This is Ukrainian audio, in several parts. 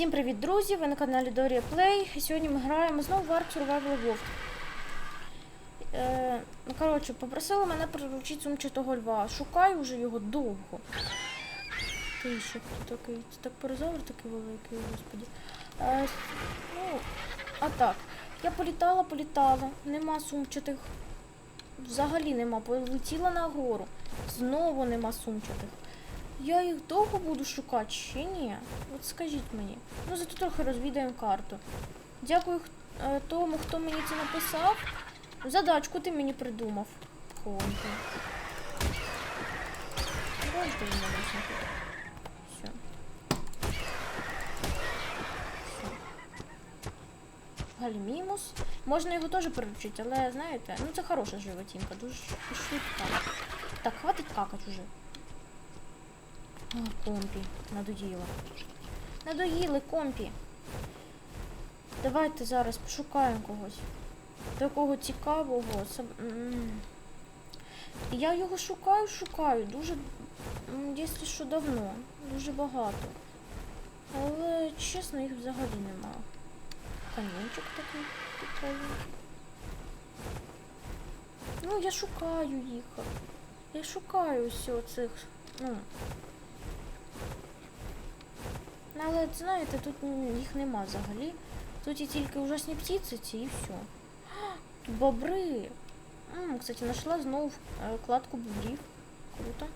Всім привіт, друзі! Ви на каналі Дорія Плей. Сьогодні ми граємо знову в Ark Survival Evolved. Е, ну, коротше, попросили мене приручити сумчатого льва. Шукаю вже його довго. Ти хто такий? Це так перезавр такий великий, господі. Е, ну, а так. Я політала, політала. Нема сумчатих. Взагалі нема. Полетіла на гору. Знову нема сумчатих. Я їх довго буду шукати чи ні? От скажіть мені. Ну зато трохи розвідаємо карту. Дякую е, тому, хто мені це написав. Задачку ти мені придумав. Мене тут. Все. Все. Гальмімус. Можна його теж приручити, але знаєте, ну це хороша животинка, дуже швидка. Так, хватить какать уже. А, компі, надоїло. Надоїли компі. Давайте зараз пошукаємо когось. Такого цікавого. Я його шукаю, шукаю. Дуже, якщо що давно. Дуже багато. Але, чесно, їх взагалі нема. Камінчик такий прикольний. Ну, я шукаю їх. Я шукаю всього цих. Ну, Але знаєте, тут їх нема взагалі. Тут є тільки ужасні птиці ці і все. Тут бобри. М, кстати, знайшла знову е, кладку бобрів. Круто.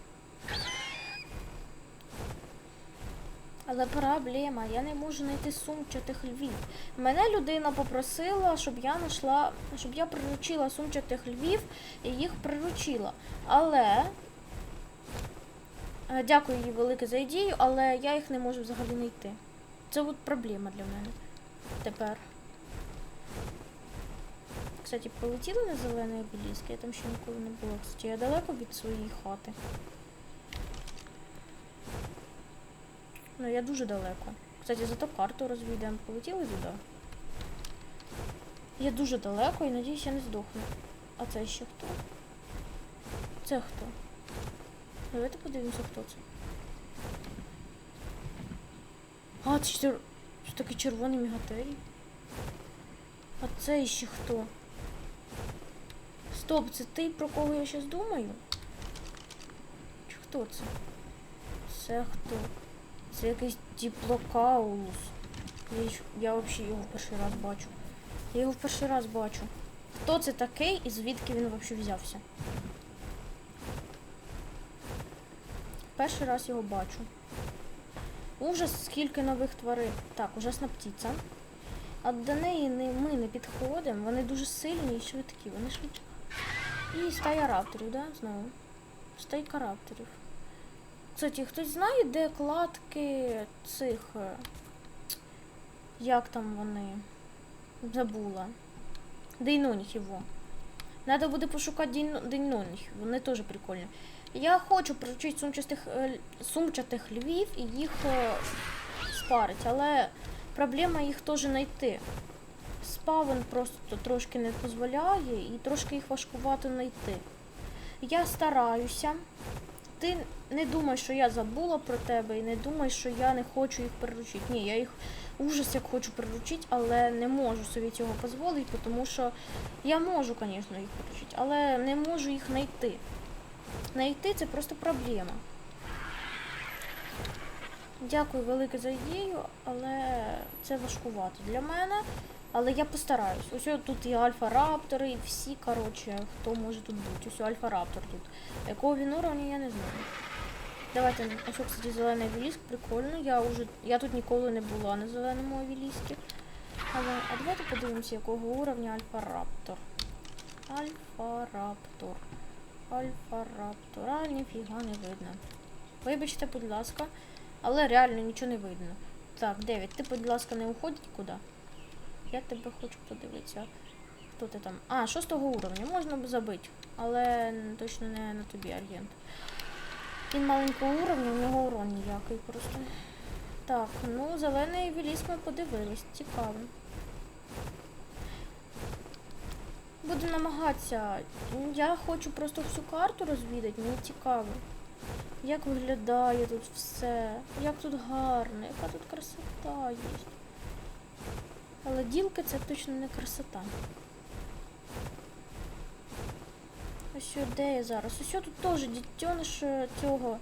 Але проблема, я не можу знайти сумчатих львів. Мене людина попросила, щоб я знайшла, щоб я приручила сумчатих львів і їх приручила. Але Дякую їй велике за ідею, але я їх не можу взагалі знайти. Це от проблема для мене. Тепер. Кстати, полетіли на зелений обеліск, я там ще ніколи не була. Кстати, я далеко від своєї хати. Ну, я дуже далеко. Кстати, зато карту розвідаємо. Полетіли туди. Я дуже далеко і надіюсь, я не здохну. А це ще хто? Це хто? Давайте подивимося, хто це. А, це чер... це такий червоний мігатерій. А це ще хто? Стоп, це ти, про кого я зараз думаю? Чи хто це? Це хто? Це якийсь диплокаулус. Я, я взагалі його в перший раз бачу. Я його в перший раз бачу. Хто це такий і звідки він взагалі взявся? Перший раз його бачу. Ужас, скільки нових тварин. Так, ужасна птиця. А до неї не, ми не підходимо. Вони дуже сильні і швидкі. Вони швидкі. І стая рапторів, да? Знову. Стайка рапторів. Кстати, хтось знає, де кладки цих. е, Як там вони? Забула. Дейноніх. Надо буде пошукати дейно- дейноніх. Вони теж прикольні. Я хочу приручити сумчатих, е, сумчатих львів і їх е, спарити, але проблема їх теж знайти. Спавен просто трошки не дозволяє і трошки їх важкувато знайти. Я стараюся. Ти не думай, що я забула про тебе, і не думай, що я не хочу їх приручити. Ні, я їх ужас як хочу приручити, але не можу собі цього дозволити, тому що я можу, звісно, їх приручити, але не можу їх знайти. Найти це просто проблема. Дякую велике за ідею, але це важкувато для мене. Але я постараюсь. Ось тут і альфа-раптори, і всі, коротше, хто може тут бути. Ось альфа-раптор тут. Якого він уровня, я не знаю. Давайте, ось, кстати, зелений авіліск, прикольно. Я уже, я тут ніколи не була на зеленому авіліскі. Але, а давайте подивимося, якого уровня альфа-раптор. Альфа-раптор. Альфа-раптор. А, ніфіга не видно. Вибачте, будь ласка. Але реально нічого не видно. Так, 9. Ти, будь ласка, не уходь нікуди. Я тебе хочу подивитися. Хто ти там? А, шостого уровня. Можна б забити. Але точно не на тобі агент. Він маленького уровня, у нього урон ніякий просто. Так, ну, зелений віліс ми подивились. Цікаво. Буду намагатися. Я хочу просто всю карту розвідати, мені цікаво. Як виглядає тут все, як тут гарно, яка тут красота є. Але ділки це точно не красота. Ось де я зараз? Ось тут теж дітьониш е, цього.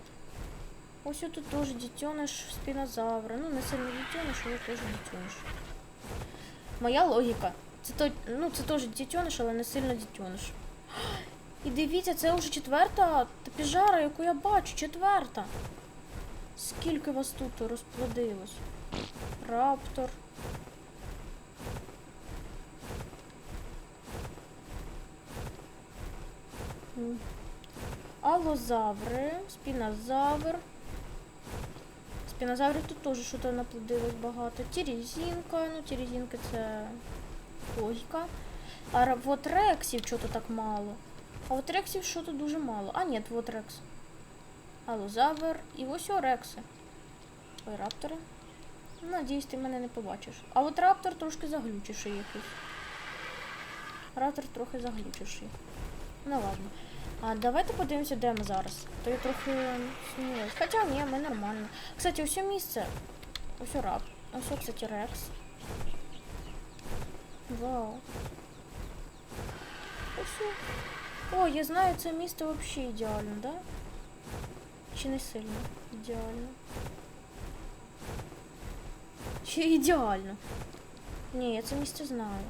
Ось тут теж дітьониш спінозавра. Ну, не сильно дітьониш, але теж дітьониш. Моя логіка. Це то, ну, це теж дітьониш, але не сильно дітьониш. І дивіться, це вже четверта тапіжара, яку я бачу. Четверта. Скільки вас тут розплодилось? Раптор. Алозаври, спінозавр. Спінозаврів тут теж щось наплодилось багато. Тірізінка, ну тірізінка це логіка. А ра- от рексів чого-то так мало. А от рексів що-то дуже мало. А ні, от рекс. Алозавр і ось о рекси. Ой, раптори. Надіюсь, ти мене не побачиш. А от раптор трошки заглючиший якийсь. Раптор трохи заглючиший. Ну ладно. А давайте подивимося, де ми зараз. То я трохи сумніваюсь. Хоча ні, ми нормально. Кстати, ось місце. Ось рап. Ось, кстати, рекс. Вау. Ось. О, я знаю, це місце взагалі ідеально, да? Чи не сильно ідеально? Чи ідеально? Ні, я це місце знаю.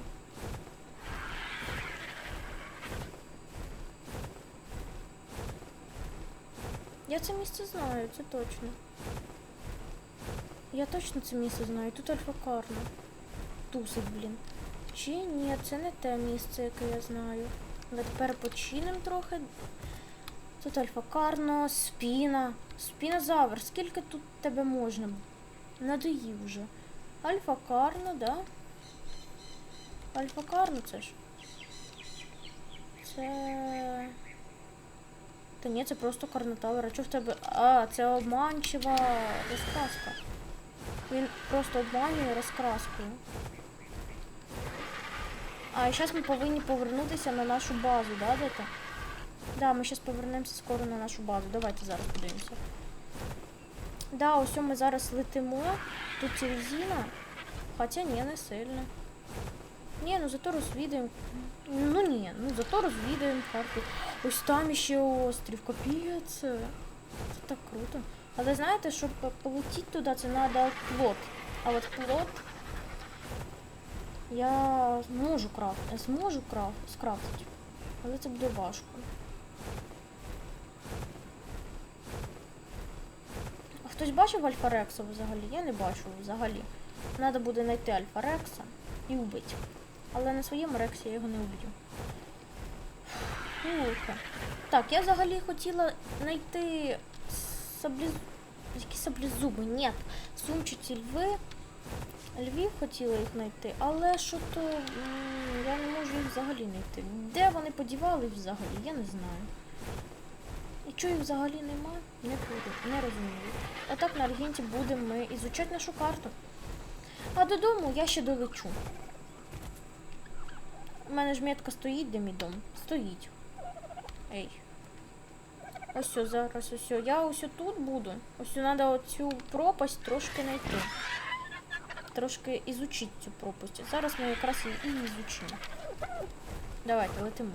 Я це місце знаю, це точно. Я точно це місце знаю. Тут альфакарна. Тусить, блін. Чи ні, це не те місце, яке я знаю. Але тепер починемо трохи. Тут альфакарно, спіна. Спінозавр, скільки тут тебе можна? Надоїв вже. Альфакарно, да? Альфакарно це ж. Це. Та ні, це просто карнотавр. А чого в тебе. А, це обманчива розкраска. Він просто обманює розкраскою. А, зараз ми повинні повернутися на нашу базу, да, де-то? Да, ми зараз повернемося скоро на нашу базу. Давайте зараз подивимося. Да, ось ми зараз летимо. Тут резина. Хоча ні, не сильно. Ні, ну зато розвідаємо. Ну ні, ну зато розвідаємо карту. Ось там ще острів, капець. Це так круто. Але знаєте, щоб полетіти туди, це треба плот. А от плот я зможу крафтити, зможу краф... скрафтити. Але це буде важко. А хтось бачив Альфа-Рекса взагалі? Я не бачу взагалі. Треба буде знайти Альфа-Рекса і вбити. Але на своєму рексі я його не вб'ю. Так, я взагалі хотіла знайти саблі... Які саблезуби? Ні. Сумчаті льви. Львів хотіла їх знайти, але що то я не можу їх взагалі знайти. Де вони подівались взагалі, я не знаю. І чого їх взагалі нема, не буду, не розумію. Отак на Аргенті будемо ми ізучати нашу карту. А додому я ще долечу. У мене ж метка стоїть, де мій дом. Стоїть. Ей. Ось все, зараз ось. Я ось тут буду. Ось треба оцю пропасть трошки знайти. Трошки ізучити цю пропасть. Зараз ми якраз її і ізучимо. Давайте летимо.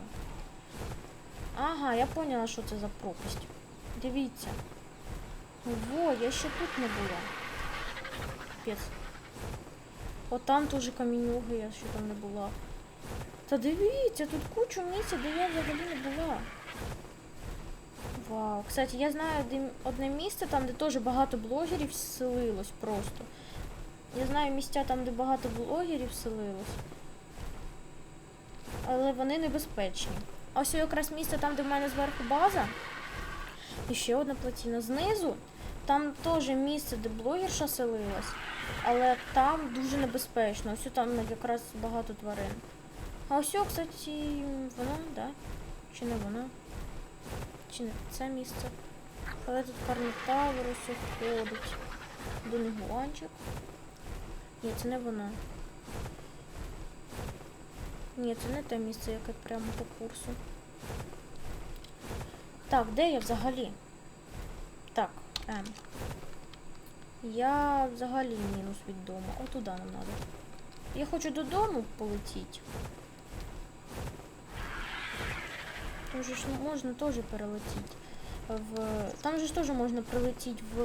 Ага, я поняла, що це за пропасть. Дивіться. Во, я ще тут не була. Пец. От там теж камінюги, я ще там не була. Та дивіться, тут кучу місця, де я взагалі не була. Вау. Кстати, я знаю одне місце, там, де теж багато блогерів селилось просто. Я знаю місця там, де багато блогерів селилось. Але вони небезпечні. А ось якраз місце там, де в мене зверху база. І ще одна плотина. Знизу там теж місце, де блогерша селилась. Але там дуже небезпечно. Ось там якраз багато тварин. А ось, кстати, воно, да? Чи не воно? Чи не це місце? Але тут карнотавр ось ходить. Донегуанчик. Ні, це не воно. Ні, це не те місце, яке прямо по курсу. Так, де я взагалі? М. Я взагалі мінус від дому. О, туди нам треба. Я хочу додому полетіти. Же ж ну, можна теж перелетіти. В... Там же ж теж можна прилетіти в.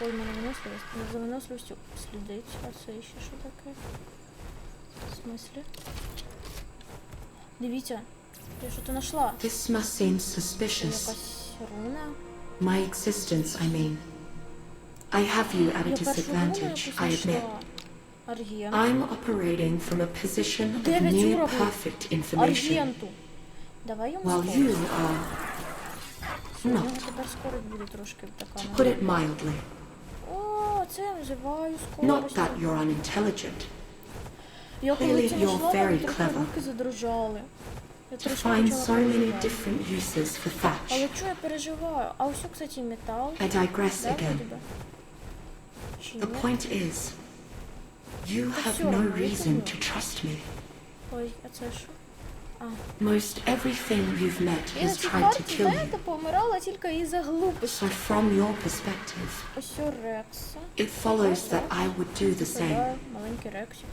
Ой, в мене виносливість. Не за виносливістю слідить. А це ще що таке? В смислі? Дивіться, я що то знайшла. This must seem suspicious. руна. My existence, I mean. I have you at a disadvantage, I admit. I'm operating from a position of near perfect information, while you are, У нього not, тепер скорость буде трошки така. to ну. put it mildly. О, це я називаю Not скоростю. that you're unintelligent. Я коли Clearly це you're знайшла, very мене трохи clever. руки задрожали. Я To трошки find почала so many переживати. different uses for Але thatch. чого я переживаю? А ось, кстати, метал. I digress Да, again. вроде би? Чи The ні? point is, you Та have всё no равно, я reason помню. to trust me. Ой, а це що? Most everything you've met Я на has цій tried to карті, kill you. знаєте, помирала тільки із-за глупості. So from your perspective, Ось о Рекса. it follows that I would do the same. Сюди, маленький Рексик.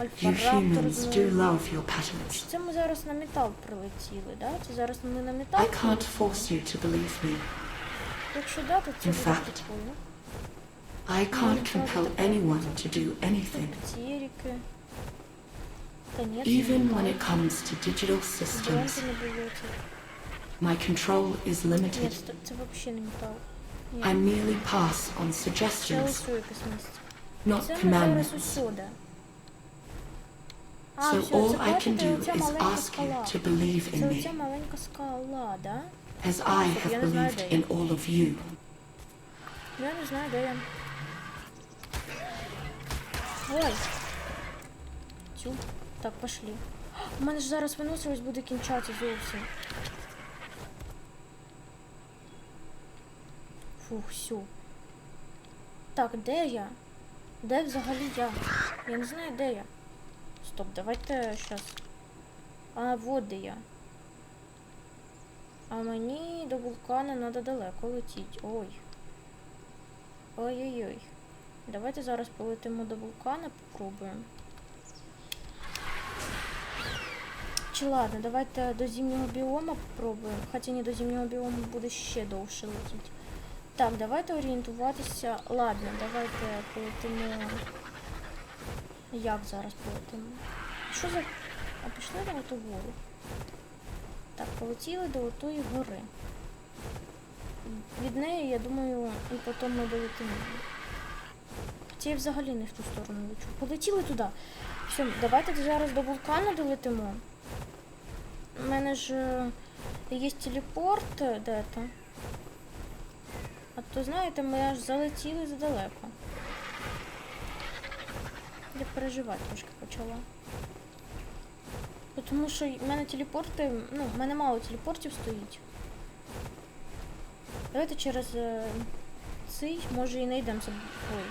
You Альфа-раптор humans do знову. love your patterns. Це ми зараз на метал прилетіли, да? Це зараз ми на метал. I can't force you to believe me. Якщо да, то це In буде fact, прикольно. I can't compel anyone to do anything, Аптерики. Та ні, even when it comes to digital Діанки systems. не було це. My control is Ні, limited. це, це взагалі не метал. Ні. I merely pass on Це suggestions, ось якесь місце. not Це ми зараз commandments. усюди. А, So все, all це I can бачите, do оця is маленька ask you скала. to believe Це in оця me, маленька скала, да? as I Я have не знаю, believed де in all of you. Я не знаю, де я. Ой. Тю. Так, пошли. У мене ж зараз виносливість буде кінчатися зовсім. Фух, все. Так, де я? Де взагалі я? Я не знаю, де я. Стоп, давайте щас. А, вот де я. А мені до вулкана треба далеко летіти. Ой. Ой-ой-ой. Давайте зараз полетимо до вулкана, попробуємо. Чи ладно, давайте до зимнього біома попробуємо. Хоча ні, до зимнього біому буде ще довше летіти. Так, давайте орієнтуватися. Ладно, давайте полетимо. Як зараз полетимо? Що за. А пішли на ту гору? Так, полетіли до отої гори. Від неї, я думаю, і потім ми долетимо. Хоча я взагалі не в ту сторону лечу. Полетіли туди. Все, давайте зараз до вулкану долетимо. У мене ж е, є телепорт е, де-то. А то, знаєте, ми аж залетіли задалеко. Я переживати трошки почала. Тому що в мене телепорти, ну, в мене мало телепортів стоїть. Давайте через е, цей, може, і знайдемо саб... Ой.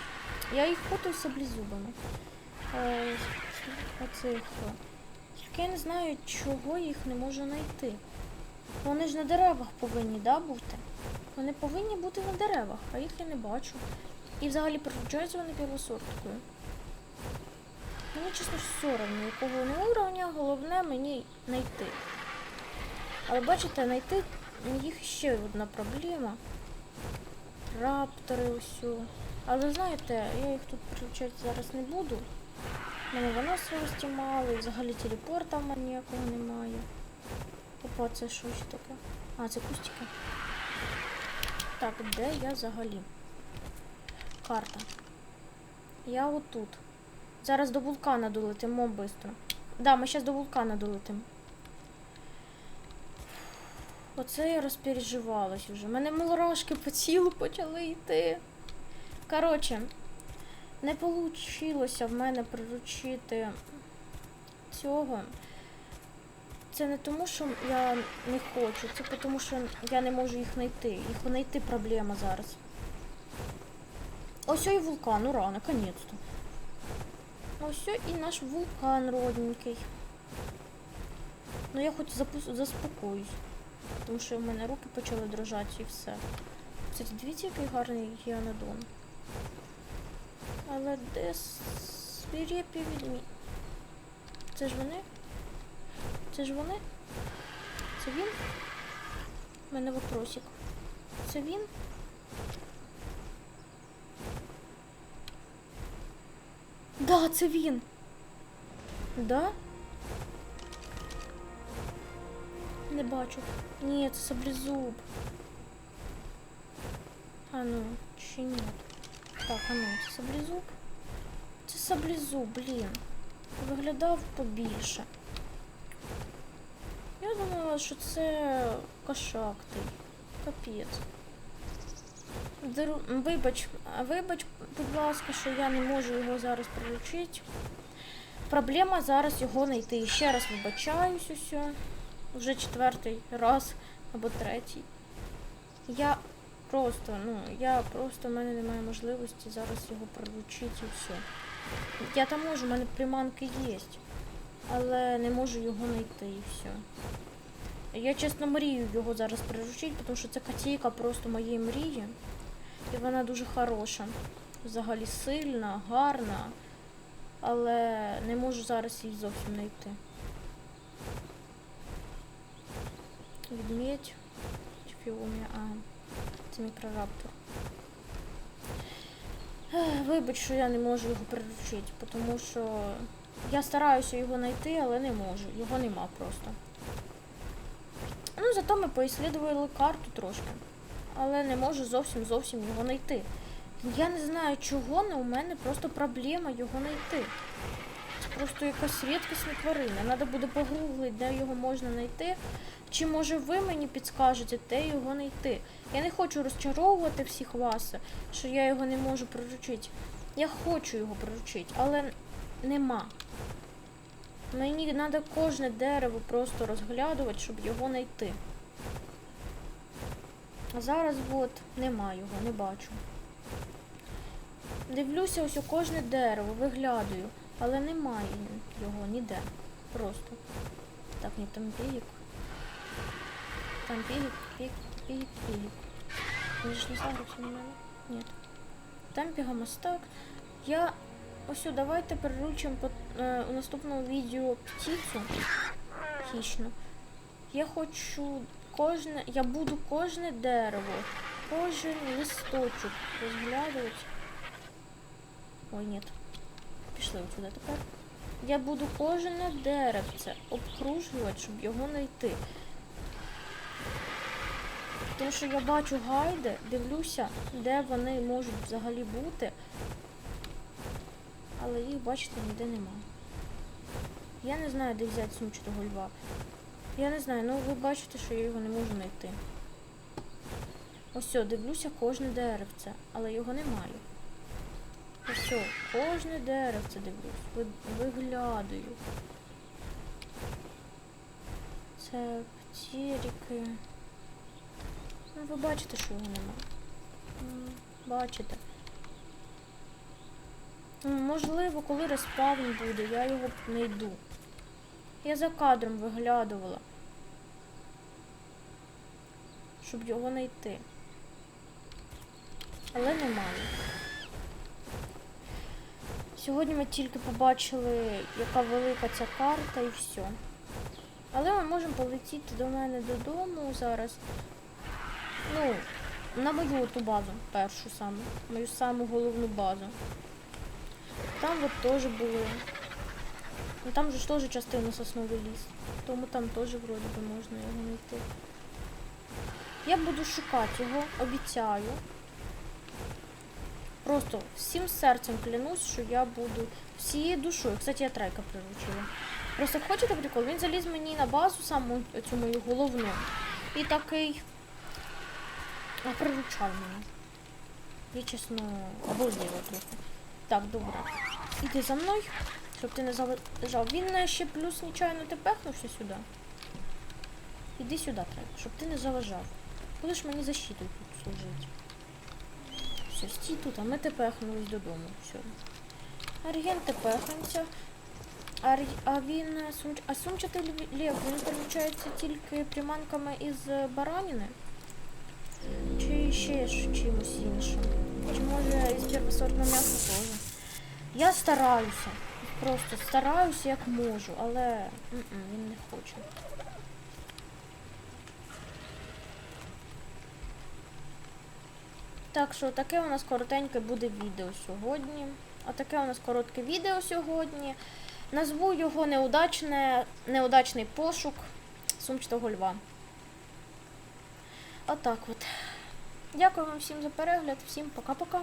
Я їх путаю з саблезубами. Е, оцих. Тільки я не знаю, чого їх не можу знайти. Вони ж на деревах повинні, да, бути? Вони повинні бути на деревах, а їх я не бачу. І взагалі приручаються вони первосорткою. Мені чесно одно, якого вони уровня, головне мені знайти. Але бачите, знайти їх ще одна проблема. Раптори усю. Але знаєте, я їх тут приручати зараз не буду. Мене виносливості мало, і взагалі телепорта в мене ніякого немає. Опа, це що ще таке? А, це кустики. Так, де я взагалі? Карта. Я отут. Зараз до вулкана долетимо швидко. Да, ми зараз до вулкана долетимо. Оце я розпереживалась уже. У мене мурашки по тілу почали йти. Коротше, не вийшло в мене приручити цього. Це не тому, що я не хочу, це тому, що я не можу їх знайти. Їх знайти проблема зараз. Ось і вулкан, ура, наконец-то. Ось і наш вулкан родненький. Ну я хоч заспокоюсь. Тому що в мене руки почали дрожати і все. Кстати, дивіться, який гарний гіанодон. Але де свирепі відмі? Це ж вони? Це ж вони? Це він? У мене вопросик. Це він? Да, це він. Да? Не бачу. Ні, це саблезуб. А ну, чи ні? Так, а ну, це саблезуб. Це саблезуб, блін. Виглядав побільше. Я думала, що це кошактий. Капець. Деру- Вибач, вибач, будь ласка, що я не можу його зараз приручити. Проблема зараз його знайти. Ще раз вибачаюсь усе. Вже четвертий раз або третій. Я просто, ну, я просто, в мене немає можливості зараз його приручити і все. Я там можу, в мене приманки є. Але не можу його знайти і все. Я чесно мрію його зараз приручити, тому що це котейка просто моєї мрії. І вона дуже хороша. Взагалі сильна, гарна. Але не можу зараз її зовсім знайти. Відмідь. Чи фіомія? А, це мікрораптор. Вибач, що я не можу його приручити, тому що я стараюся його знайти, але не можу. Його нема просто. Ну, зато ми поіслідували карту трошки. Але не можу зовсім зовсім його знайти. Я не знаю чого, але у мене просто проблема його знайти. Просто якась рідкісна тварина. Треба буде погуглити, де його можна знайти. Чи може ви мені підскажете, де його знайти? Я не хочу розчаровувати всіх вас, що я його не можу приручити. Я хочу його приручити, але нема. Мені треба кожне дерево просто розглядувати, щоб його знайти. А зараз от нема його, не бачу. Дивлюся ось у кожне дерево, виглядаю, але немає його ніде. Просто. Так, ні, там пік. Там пік, пік, пік, пік. Він ж не загрузився на мене? Ні. Там пігомостак. Я. Ось, давайте переручимо по, е, у наступному відео птицю хищну. Я хочу кожне. Я буду кожне дерево, кожен листочок розглядувати. Ой, ні. Пішли отсюди тепер. Я буду кожне деревце обкружувати, щоб його знайти. Тому що я бачу гайди, дивлюся, де вони можуть взагалі бути. Але їх, бачите, ніде нема. Я не знаю, де взяти сумчатого льва. Я не знаю, ну ви бачите, що я його не можу знайти. Ось, дивлюся кожне деревце, але його немає. Ось, все, кожне деревце дивлюсь, ви- виглядаю. Це птіріки. Ну, ви бачите, що його нема. Бачите. Можливо, коли респавн буде, я його знайду. Я за кадром виглядувала. Щоб його знайти. Але немає. Сьогодні ми тільки побачили, яка велика ця карта і все. Але ми можемо полетіти до мене додому зараз. Ну, на мою ту базу, першу саму, мою саму головну базу. Там от теж були. Ну там же ж теж частина сосновий ліс. Тому там теж вроді би можна його знайти. Я буду шукати його, обіцяю. Просто всім серцем клянусь, що я буду всією душою. Кстати, я трайка приручила. Просто хочете прикол? Він заліз мені на базу саму цю мою головну. І такий приручав мене. Я чесно обалділа трохи. Так, добре. Іди за мною, щоб ти не заважав. Він ще плюс нечайно ти пехнувся сюди. Іди сюди треба, щоб ти не заважав. Будеш мені защиту тут служити. Все, стій тут, а ми тепехнулись додому. Все. Арген тепехаємося. А, а він е, сум... а сумчатий лев, він перемічається тільки приманками із бараніни? Чи ще чимось іншим. Чи може із первосортного м'яса теж. Я стараюся. Просто стараюся як можу, але м-м, він не хоче. Так що таке у нас коротеньке буде відео сьогодні. Отаке у нас коротке відео сьогодні. Назву його неудачне, неудачний пошук сумчатого льва. Отак от. Дякую вам всім за перегляд. Всім пока-пока.